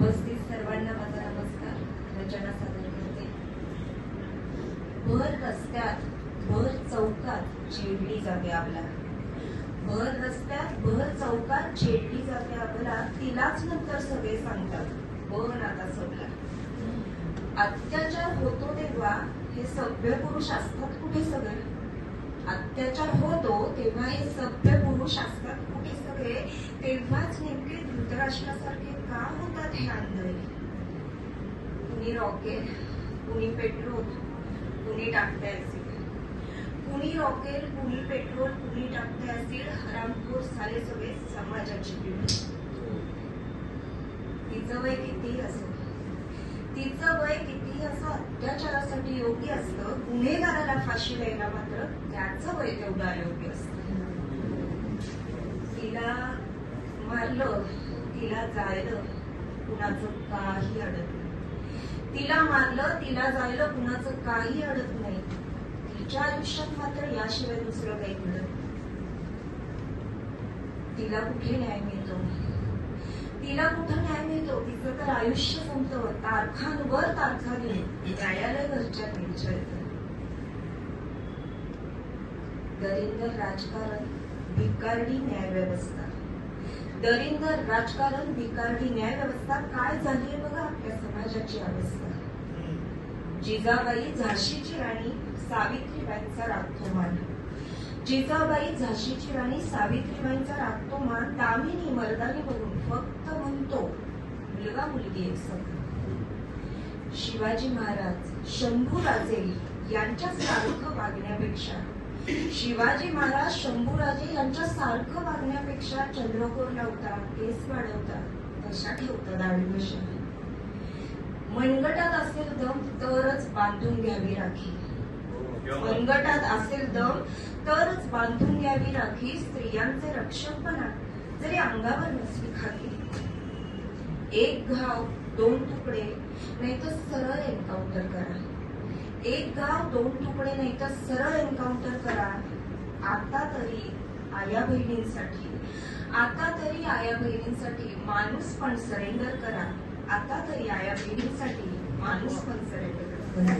उपस्थित सर्वांना माझा नमस्कार. रचना सादर करते. भर रस्त्यात भर चौकात छेडली जाते आपला. भर रस्त्यात भर चौकात छेडली जाते आपला. तिलाच नंतर सगळे सांगतात. बन आता सोडला? अत्याचार होतो तेव्हा हे सभ्य पुरुष असतात कुठे सगळे? अत्याचार होतो तेव्हा हे सभ्य पुरुष असतात कुठे सगळे? तेव्हाच नेमके धृतराष्ट्रासारखे का होतात हे कुणी रॉकेल कुणी पेट्रोल कुणी टाकते ऍसिड कुणी रॉकेल कुणी पेट्रोल कुणी टाकते ऍसिड हरामखोर झाले सगळे समाजाची पिढी. तिचं वय किती असं तिचं वय किती असं अत्याचारासाठी योग्य असतं गुन्हेगाराला फाशी द्यायला मात्र त्याचं वय तेवढं अयोग्य असतं. तिला मारलं तिला जायलं कुणाचं काही अडत नाही. तिला मानलं तिला जायलं कुणाचं काही अडत नाही. तिच्या आयुष्यात मात्र याशिवाय दुसरं काही घडत तिला कुठे न्याय मिळतो? तिला कुठं न्याय मिळतो? तिचं तर आयुष्य संपत तारखांवर तारखा घेऊन न्यायालय घरच्या विचारत दरिंदर राजकारण भिकारडी न्याय व्यवस्था दरिंदर राजकारण भिकारडी न्याय व्यवस्था काय झालीये बघा आपल्या समाजाची अवस्था. जिजाबाई झाशीची राणी सावित्रीबाईंचा राखोमान जिजाबाई झाशीची राणी सावित्रीबाईंचा राखोमान दामिनी मर्दानी बघून फक्त म्हणतो मुलगा मुलगी एक संघ शिवाजी महाराज शंभूराजे यांच्या सारखं वागण्यापेक्षा शिवाजी महाराज शंभूराजे यांच्या सारखं वागण्यापेक्षा चंद्रकोर लावता केस वाढवतात तशा ठेवतात दाढी मनगटात असेल दम तरच बांधून घ्यावी राखी. मनगटात असेल दम तरच बांधून घ्यावी राखी स्त्रियांचे रक्षक बना जरी अंगावर नसली खाली. एक घाव दोन तुकडे नाही तर सरळ एन्काउंटर करा. एक गाव दोन तुकडे नाही तर सरळ एन्काउंटर करा. आता तरी आया बहिणींसाठी. आता तरी आया बहिणींसाठी माणूस पण सरेंडर करा. आता तरी आया बहिणींसाठी माणूस पण सरेंडर करा.